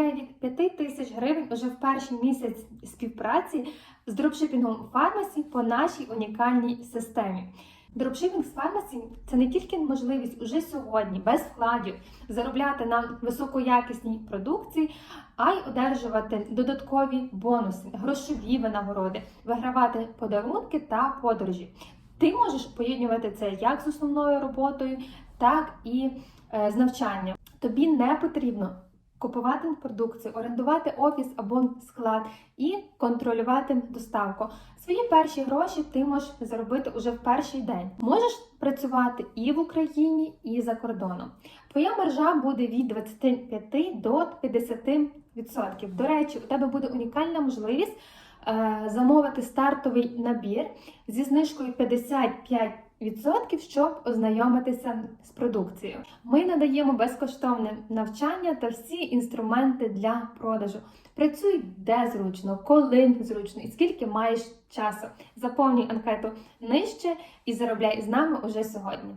заробляє від 5 тисяч гривень уже в перший місяць співпраці з дропшипінгом фармасі по нашій унікальній системі. Дропшипінг з фармасі це не тільки можливість уже сьогодні, без вкладів, заробляти на високоякісній продукції, а й одержувати додаткові бонуси, грошові винагороди, вигравати подарунки та подорожі. Ти можеш поєднувати це як з основною роботою, так і е, з навчанням. Тобі не потрібно купувати продукцію, орендувати офіс або склад і контролювати доставку. Свої перші гроші ти можеш заробити уже в перший день. Можеш працювати і в Україні, і за кордоном. Твоя маржа буде від 25 до 50%. До речі, у тебе буде унікальна можливість замовити стартовий набір зі знижкою 55%, щоб ознайомитися з продукцією. Ми надаємо безкоштовне навчання та всі інструменти для продажу. Працюй де зручно, коли зручно і скільки маєш часу. Заповнюй анкету нижче і заробляй з нами уже сьогодні.